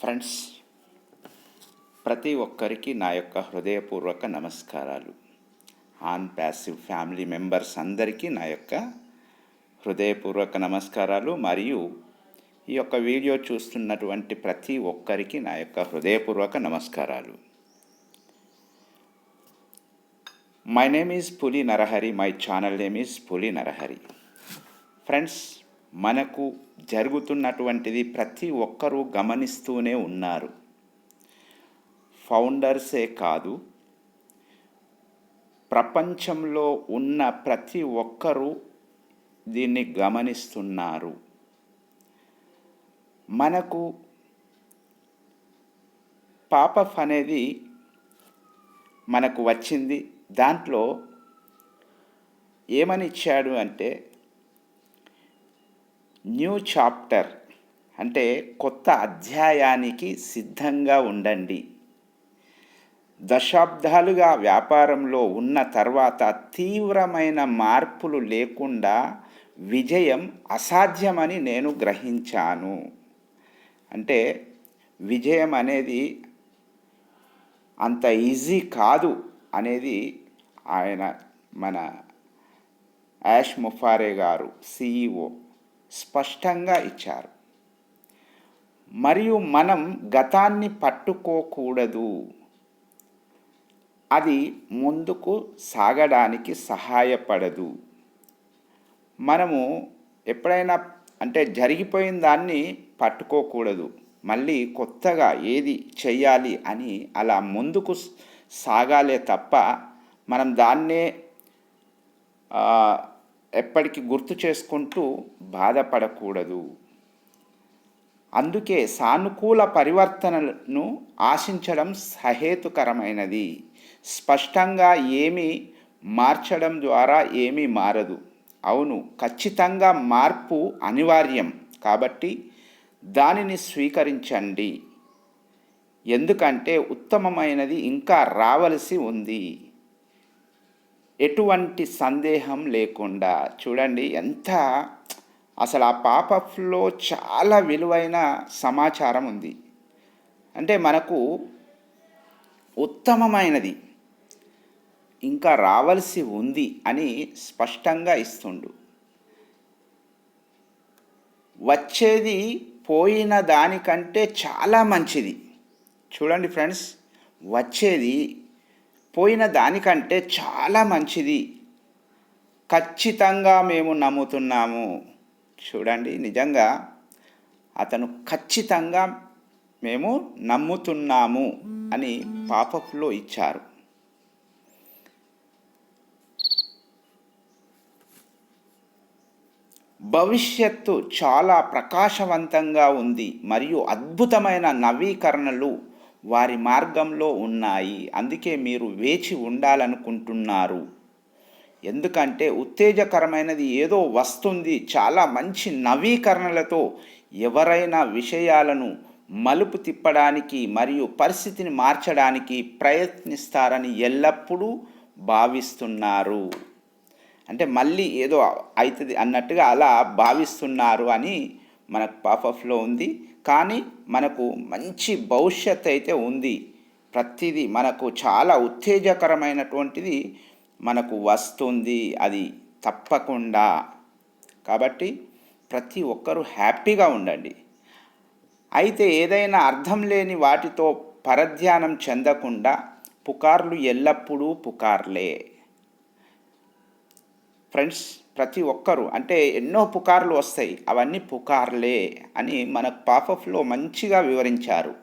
Friends ప్రతి ఒక్కరికి నా యొక్క హృదయపూర్వక నమస్కారాలు. ఆన్ ప్యాసివ్ ఫ్యామిలీ మెంబర్స్ అందరికీ నా యొక్క హృదయపూర్వక నమస్కారాలు. మరియు ఈ యొక్క వీడియో చూస్తున్నటువంటి ప్రతి ఒక్కరికి నా యొక్క హృదయపూర్వక నమస్కారాలు. My name is Puli Narahari my channel name is Puli Narahari friends మనకు జరుగుతున్నటువంటిది ప్రతి ఒక్కరూ గమనిస్తూనే ఉన్నారు. ఫౌండర్సే కాదు ప్రపంచంలో ఉన్న ప్రతి ఒక్కరూ దీన్ని గమనిస్తున్నారు. మనకు పాపఫ్ అనేది మనకు వచ్చింది. దాంట్లో ఏమని ఇచ్చాడు అంటే న్యూ చాప్టర్ అంటే కొత్త అధ్యాయానికి సిద్ధంగా ఉండండి. దశాబ్దాలుగా వ్యాపారంలో ఉన్న తర్వాత తీవ్రమైన మార్పులు లేకుండా విజయం అసాధ్యమని నేను గ్రహించాను. అంటే విజయం అనేది అంత ఈజీ కాదు అనేది ఆయన మన యాష్ ముఫారే గారు సిఈఓ స్పష్టంగా ఇచ్చారు. మరియు మనం గతాన్ని పట్టుకోకూడదు. అది ముందుకు సాగడానికి సహాయపడదు. మనము ఎప్పుడైనా అంటే జరిగిపోయిన దాన్ని పట్టుకోకూడదు. మళ్ళీ కొత్తగా ఏది చెయ్యాలి అని అలా ముందుకు సాగాలే తప్ప మనం దాన్నే ఎప్పటికీ గుర్తు చేసుకుంటూ బాధపడకూడదు. అందుకే సానుకూల పరివర్తనను ఆశించడం సహేతుకరమైనది. స్పష్టంగా ఏమీ మార్చడం ద్వారా ఏమీ మారదు. అవును ఖచ్చితంగా మార్పు అనివార్యం. కాబట్టి దానిని స్వీకరించండి. ఎందుకంటే ఉత్తమమైనది ఇంకా రావలసి ఉంది. ఎటువంటి సందేహం లేకుండా చూడండి ఎంత అసలు ఆ పాపఫ్లో చాలా విలువైన సమాచారం ఉంది. అంటే మనకు ఉత్తమమైనది. ఇంకా రావలసి ఉంది అని స్పష్టంగా ఇస్తుండు. వచ్చేది పోయిన దానికంటే చాలా మంచిది. చూడండి ఫ్రెండ్స్ వచ్చేది పోయిన దానికంటే చాలా మంచిది. ఖచ్చితంగా మేము నమ్ముతున్నాము. చూడండి నిజంగా అతను ఖచ్చితంగా మేము నమ్ముతున్నాము అని పాపప్లో ఇచ్చారు. భవిష్యత్తు చాలా ప్రకాశవంతంగా ఉంది. మరియు అద్భుతమైన నవీకరణలు వారి మార్గంలో ఉన్నాయి. అందుకే మీరు వేచి ఉండాలనుకుంటున్నారు. ఎందుకంటే ఉత్తేజకరమైనది ఏదో వస్తుంది. చాలా మంచి నవీకరణలతో ఎవరైనా విషయాలను మలుపు తిప్పడానికి మరియు పరిస్థితిని మార్చడానికి ప్రయత్నిస్తారని ఎల్లప్పుడూ భావిస్తున్నారు. అంటే మళ్ళీ ఏదో అవుతుంది అన్నట్టుగా అలా భావిస్తున్నారు అని మనకు పాపఫ్లో ఉంది. కానీ మనకు మంచి భవిష్యత్ అయితే ఉంది. ప్రతిదీ మనకు చాలా ఉత్తేజకరమైనటువంటిది మనకు వస్తుంది. అది తప్పకుండా. కాబట్టి ప్రతి ఒక్కరూ హ్యాపీగా ఉండండి. అయితే ఏదైనా అర్థం లేని వాటితో పరధ్యానం చెందకుండా పుకార్లు ఎల్లప్పుడూ పుకార్లే. ఫ్రెండ్స్ ప్రతి ఒక్కరూ అంటే ఎన్నో పుకార్లు వస్తాయి. అవన్నీ పుకార్లే అని మనకు పాపఫ్లో మంచిగా వివరించారు.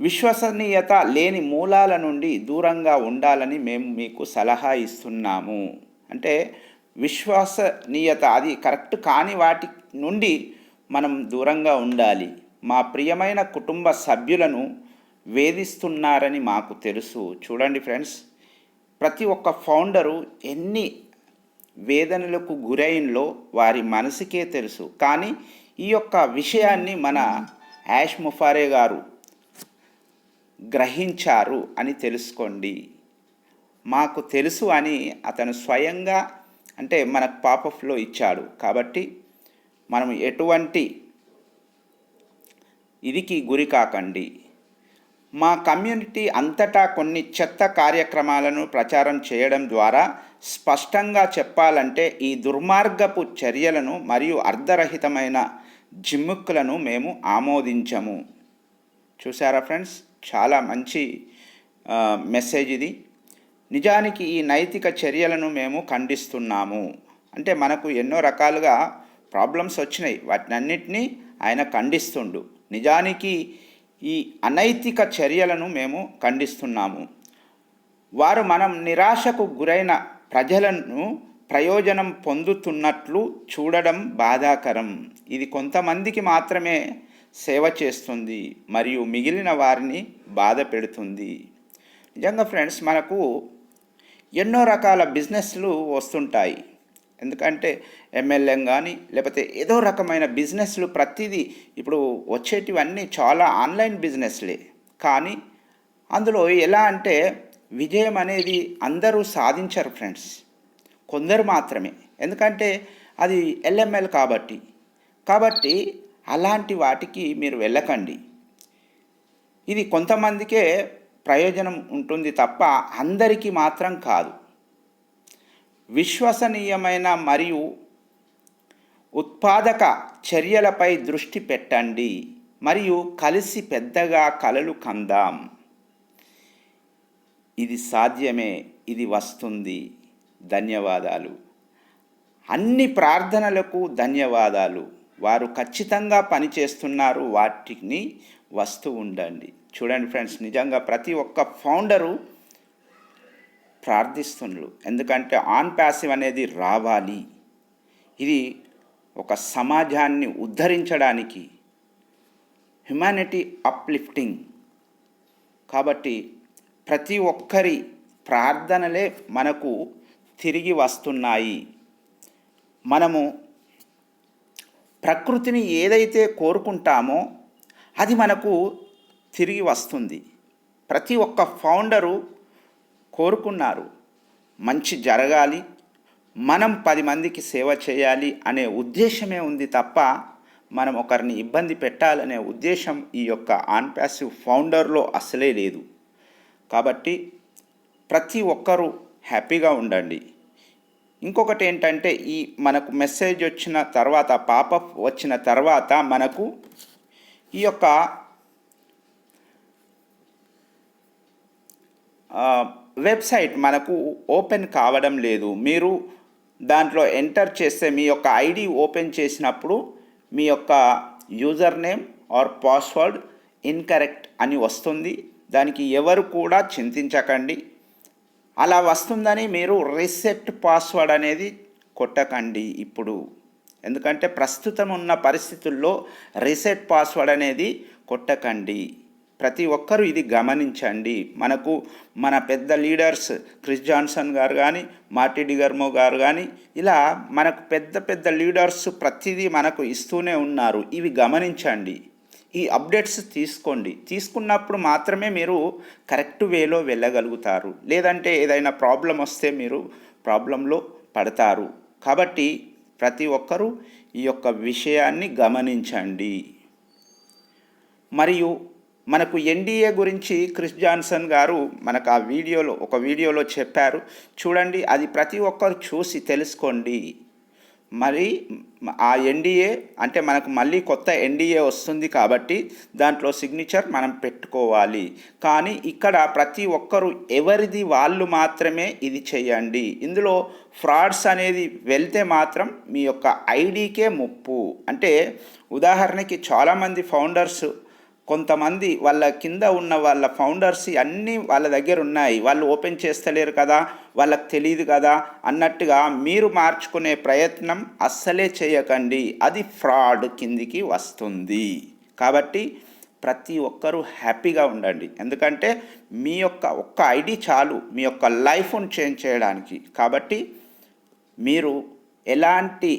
విశ్వసనీయత లేని మూలాల నుండి దూరంగా ఉండాలని మేము మీకు సలహా ఇస్తున్నాము. అంటే విశ్వసనీయత అది కరెక్ట్ కాని వాటి నుండి మనం దూరంగా ఉండాలి. మా ప్రియమైన కుటుంబ సభ్యులను వేధిస్తున్నారని మాకు తెలుసు. చూడండి ఫ్రెండ్స్ ప్రతి ఒక్క ఫౌండరు ఎన్ని వేదనలకు గురైనలో వారి మనసుకే తెలుసు. కానీ ఈ యొక్క విషయాన్ని మన యాష్ ముఫారే గారు గ్రహించారు అని తెలుసుకోండి. మాకు తెలుసు అని అతను స్వయంగా అంటే మనకు పాపఫ్లో ఇచ్చాడు. కాబట్టి మనం ఎటువంటి ఇదికి గురి కాకండి. మా కమ్యూనిటీ అంతటా కొన్ని చెత్త కార్యక్రమాలను ప్రచారం చేయడం ద్వారా స్పష్టంగా చెప్పాలంటే ఈ దుర్మార్గపు చర్యలను మరియు అర్ధరహితమైన జిమ్ముక్కులను మేము ఆమోదించము. చూసారా ఫ్రెండ్స్? చాలా మంచి మెసేజ్ ఇది. నిజానికి ఈ నైతిక చర్యలను మేము ఖండిస్తున్నాము. అంటే మనకు ఎన్నో రకాలుగా ప్రాబ్లమ్స్ వచ్చినాయి. వాటినన్నిటినీ ఆయన ఖండిస్తుండు. నిజానికి ఈ అనైతిక చర్యలను మేము ఖండిస్తున్నాము. వారు మనం నిరాశకు గురైన ప్రజలను ప్రయోజనం పొందుతున్నట్లు చూడడం బాధాకరం. ఇది కొంతమందికి మాత్రమే సేవ చేస్తుంది మరియు మిగిలిన వారిని బాధ పెడుతుంది. నిజంగా ఫ్రెండ్స్ మనకు ఎన్నో రకాల బిజినెస్లు వస్తుంటాయి. ఎందుకంటే ఎంఎల్ఎం కానీ లేకపోతే ఏదో రకమైన బిజినెస్లు ప్రతిదీ ఇప్పుడు వచ్చేటివన్నీ చాలా ఆన్లైన్ బిజినెస్లే. కానీ అందులో ఎలా అంటే విజయం అనేది అందరూ సాధించరు ఫ్రెండ్స్. కొందరు మాత్రమే. ఎందుకంటే అది ఎల్ఎంఎల్ కాబట్టి. కాబట్టి అలాంటి వాటికి మీరు వెళ్ళకండి. ఇది కొంతమందికే ప్రయోజనం ఉంటుంది తప్ప అందరికీ మాత్రం కాదు. విశ్వసనీయమైన మరియు ఉత్పాదక చర్యలపై దృష్టి పెట్టండి మరియు కలిసి పెద్దగా కలలు కందాం. ఇది సాధ్యమే ఇది వస్తుంది. ధన్యవాదాలు. అన్ని ప్రార్థనలకు ధన్యవాదాలు. వారు ఖచ్చితంగా పనిచేస్తున్నారు. వాటిని వస్తూ ఉండండి. చూడండి ఫ్రెండ్స్ నిజంగా ప్రతి ఒక్క ఫౌండరు ప్రార్థిస్తున్నారు ఎందుకంటే ఆన్ ప్యాసివ్ అనేది రావాలి. ఇది ఒక సమాజాన్ని ఉద్ధరించడానికి హ్యుమానిటీ అప్లిఫ్టింగ్. కాబట్టి ప్రతి ఒక్కరి ప్రార్థనలే మనకు తిరిగి వస్తున్నాయి. మనము ప్రకృతిని ఏదైతే కోరుకుంటామో అది మనకు తిరిగి వస్తుంది. ప్రతి ఒక్క ఫౌండరు కోరుకున్నారు. మంచి జరగాలి. మనం పది మందికి సేవ చేయాలి అనే ఉద్దేశమే ఉంది తప్ప మనం ఒకరిని ఇబ్బంది పెట్టాలనే ఉద్దేశం ఈ యొక్క ఆన్ ప్యాసివ్ ఫౌండర్లో అసలే లేదు. కాబట్టి ప్రతి ఒక్కరూ హ్యాపీగా ఉండండి. ఇంకొకటి ఏంటంటే ఈ మనకు మెసేజ్ వచ్చిన తర్వాత పాపప్ వచ్చిన తర్వాత మనకు ఈ యొక్క వెబ్సైట్ మనకు ఓపెన్ కావడం లేదు. మీరు దాంట్లో ఎంటర్ చేస్తే మీ యొక్క ఐడి ఓపెన్ చేసినప్పుడు మీ యొక్క user name or password incorrect అని వస్తుంది. దానికి ఎవరు కూడా చింతించకండి. అలా వస్తుందని మీరు రీసెట్ పాస్వర్డ్ అనేది కొట్టకండి ఇప్పుడు. ఎందుకంటే ప్రస్తుతం ఉన్న పరిస్థితుల్లో రీసెట్ పాస్వర్డ్ అనేది కొట్టకండి. ప్రతి ఒక్కరూ ఇది గమనించండి. మనకు మన పెద్ద లీడర్స్ క్రిస్ జాన్సన్ గారు కానీ మార్టీ డిగర్మో గారు కానీ ఇలా మనకు పెద్ద పెద్ద లీడర్స్ ప్రతిదీ మనకు ఇస్తూనే ఉన్నారు. ఇవి గమనించండి. ఈ అప్డేట్స్ తీసుకోండి. తీసుకున్నప్పుడు మాత్రమే మీరు కరెక్ట్ వేలో వెళ్ళగలుగుతారు. లేదంటే ఏదైనా ప్రాబ్లం వస్తే మీరు ప్రాబ్లంలో పడతారు. కాబట్టి ప్రతి ఒక్కరూ ఈ యొక్క విషయాన్ని గమనించండి. మరియు మనకు ఎన్డీఏ గురించి క్రిస్ జాన్సన్ గారు మనకు ఆ వీడియోలో ఒక వీడియోలో చెప్పారు. చూడండి అది ప్రతి ఒక్కరు చూసి తెలుసుకోండి. మరి ఆ ఎన్డీఏ అంటే మనకు మళ్ళీ కొత్త ఎన్డీఏ వస్తుంది కాబట్టి దాంట్లో సిగ్నేచర్ మనం పెట్టుకోవాలి. కానీ ఇక్కడ ప్రతి ఒక్కరు ఎవరిది వాళ్ళు మాత్రమే ఇది చేయండి. ఇందులో ఫ్రాడ్స్ అనేది వెళ్తే మాత్రం మీ యొక్క ఐడీకే ముప్పు. అంటే ఉదాహరణకి చాలామంది ఫౌండర్స్ కొంతమంది వాళ్ళ కింద ఉన్న వాళ్ళ ఫౌండర్స్ అన్నీ వాళ్ళ దగ్గర ఉన్నాయి. వాళ్ళు ఓపెన్ చేస్తలేరు కదా వాళ్ళకి తెలియదు కదా అన్నట్టుగా మీరు మార్చుకునే ప్రయత్నం అస్సలే చేయకండి. అది ఫ్రాడ్ కిందికి వస్తుంది. కాబట్టి ప్రతి ఒక్కరూ హ్యాపీగా ఉండండి. ఎందుకంటే మీ యొక్క ఒక్క ఐడి చాలు మీ యొక్క లైఫ్ను చేంజ్ చేయడానికి. కాబట్టి మీరు ఎలాంటి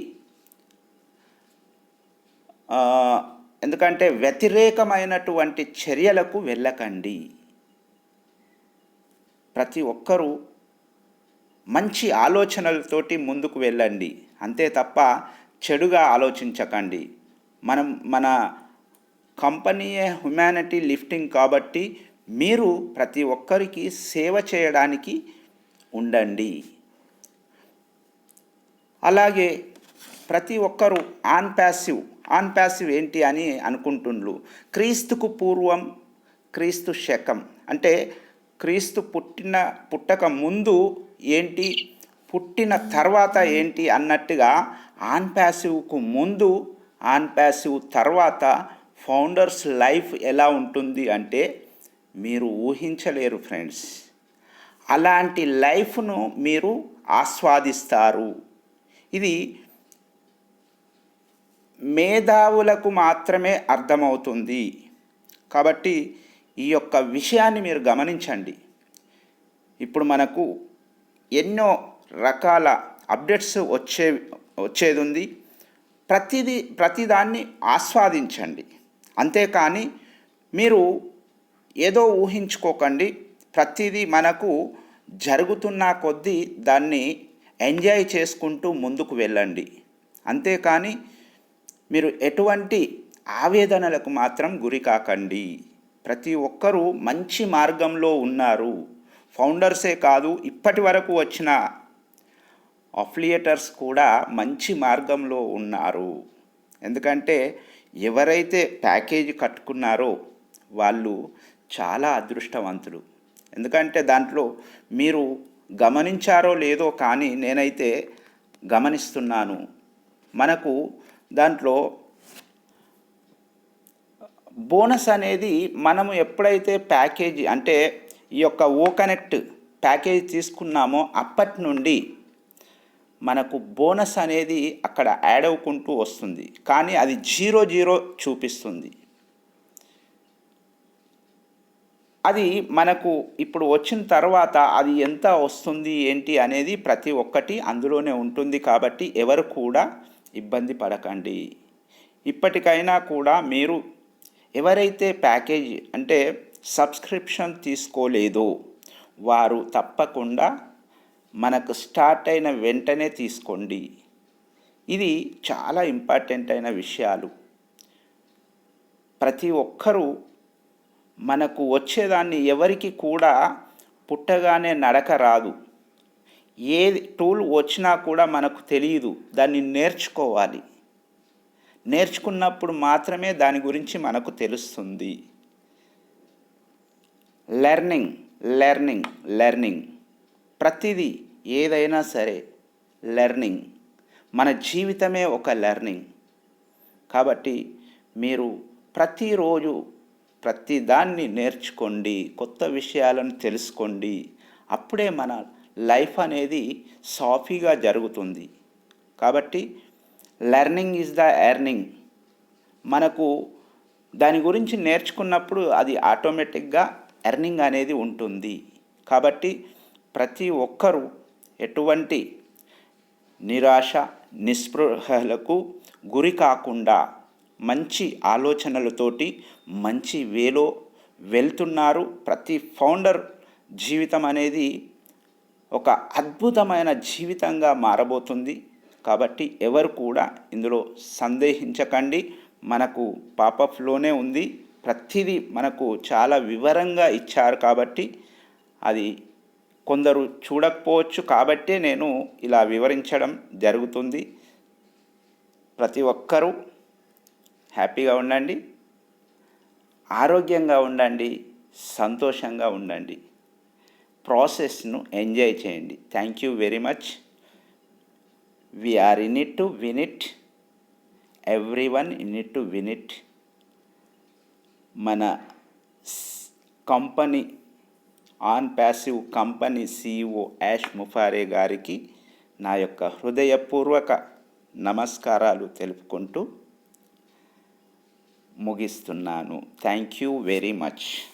ఎందుకంటే వ్యతిరేకమైనటువంటి చర్యలకు వెళ్ళకండి. ప్రతి ఒక్కరూ మంచి ఆలోచనలతోటి ముందుకు వెళ్ళండి. అంతే తప్ప చెడుగా ఆలోచించకండి. మనం మన కంపెనీయే హ్యుమానిటీ లిఫ్టింగ్ కాబట్టి మీరు ప్రతి ఒక్కరికి సేవ చేయడానికి ఉండండి. అలాగే ప్రతి ఒక్కరూ ఆన్ ప్యాసివ్ ఆన్ ప్యాసివ్ ఏంటి అని అనుకుంటుండ్రు క్రీస్తుకు పూర్వం క్రీస్తు శకం. అంటే క్రీస్తు పుట్టిన పుట్టక ముందు ఏంటి పుట్టిన తర్వాత ఏంటి అన్నట్టుగా ఆన్ ప్యాసివ్కు ముందు ఆన్ ప్యాసివ్ తర్వాత ఫౌండర్స్ లైఫ్ ఎలా ఉంటుంది అంటే మీరు ఊహించలేరు ఫ్రెండ్స్. అలాంటి లైఫ్ను మీరు ఆస్వాదిస్తారు. ఇది మేధావులకు మాత్రమే అర్థమవుతుంది. కాబట్టి ఈ యొక్క విషయాన్ని మీరు గమనించండి. ఇప్పుడు మనకు ఎన్నో రకాల అప్డేట్స్ వచ్చే వచ్చేది ఉంది ప్రతిదీ ప్రతిదాన్ని ఆస్వాదించండి. అంతేకాని మీరు ఏదో ఊహించుకోకండి. ప్రతిదీ మనకు జరుగుతున్న కొద్దీ దాన్ని ఎంజాయ్ చేసుకుంటూ ముందుకు వెళ్ళండి. అంతేకాని మీరు ఎటువంటి ఆవేదనలకు మాత్రం గురి కాకండి. ప్రతి ఒక్కరూ మంచి మార్గంలో ఉన్నారు. ఫౌండర్సే కాదు ఇప్పటి వరకు వచ్చిన అఫ్లియేటర్స్ కూడా మంచి మార్గంలో ఉన్నారు. ఎందుకంటే ఎవరైతే ప్యాకేజీ కట్టుకున్నారో వాళ్ళు చాలా అదృష్టవంతులు. ఎందుకంటే దాంట్లో మీరు గమనించారో లేదో కానీ నేనైతే గమనిస్తున్నాను. మనకు దాంట్లో బోనస్ అనేది మనము ఎప్పుడైతే ప్యాకేజీ అంటే ఈ యొక్క ఓ కనెక్ట్ ప్యాకేజ్ తీసుకున్నామో అప్పటి నుండి మనకు బోనస్ అనేది అక్కడ యాడ్ అవ్వుకుంటూ వస్తుంది. కానీ అది జీరో జీరో చూపిస్తుంది. అది మనకు ఇప్పుడు వచ్చిన తర్వాత అది ఎంత వస్తుంది ఏంటి అనేది ప్రతి ఒక్కటి అందులోనే ఉంటుంది కాబట్టి ఎవరు కూడా ఇబ్బంది పడకండి. ఇప్పటికైనా కూడా మీరు ఎవరైతే ప్యాకేజ్ అంటే సబ్స్క్రిప్షన్ తీసుకోలేదో వారు తప్పకుండా మనకు స్టార్ట్ అయిన వెంటనే తీసుకోండి. ఇది చాలా ఇంపార్టెంట్ అయిన విషయాలు. ప్రతి ఒక్కరూ మనకు వచ్చేదాన్ని ఎవరికి కూడా పుట్టగానే నడక రాదు. ఏ టూల్ వచ్చినా కూడా మనకు తెలియదు. దాన్ని నేర్చుకోవాలి. నేర్చుకున్నప్పుడు మాత్రమే దాని గురించి మనకు తెలుస్తుంది. లెర్నింగ్ లెర్నింగ్ లెర్నింగ్ ప్రతిదీ ఏదైనా సరే లెర్నింగ్ మన జీవితమే ఒక లెర్నింగ్ కాబట్టి మీరు ప్రతిరోజు ప్రతిదాన్ని నేర్చుకోండి కొత్త విషయాలను తెలుసుకోండి. అప్పుడే మన లైఫ్ అనేది సాఫీగా జరుగుతుంది. కాబట్టి లెర్నింగ్ ఈజ్ ద ఎర్నింగ్. మనకు దాని గురించి నేర్చుకున్నప్పుడు అది ఆటోమేటిక్గా ఎర్నింగ్ అనేది ఉంటుంది. కాబట్టి ప్రతి ఒక్కరూ ఎటువంటి నిరాశ నిస్పృహలకు గురి కాకుండా మంచి ఆలోచనలతోటి మంచి వేలో వెళ్తున్నారు. ప్రతి ఫౌండర్ జీవితం అనేది ఒక అద్భుతమైన జీవితంగా మారబోతుంది. కాబట్టి ఎవరు కూడా ఇందులో సందేహించకండి. మనకు పాపఫ్లోనే ఉంది. ప్రతిదీ మనకు చాలా వివరంగా ఇచ్చారు కాబట్టి అది కొందరు చూడకపోవచ్చు కాబట్టే నేను ఇలా వివరించడం జరుగుతుంది. ప్రతి ఒక్కరూ హ్యాపీగా ఉండండి. ఆరోగ్యంగా ఉండండి. సంతోషంగా ఉండండి. ప్రాసెస్ను ఎంజాయ్ చేయండి. Thank you very much. We are in it to win it. Every one in it to win it. మన company OnPassive company CEO Ash Mufareh గారికి నా యొక్క హృదయపూర్వక నమస్కారాలు తెలుపుకుంటూ ముగిస్తున్నాను. Thank you very much.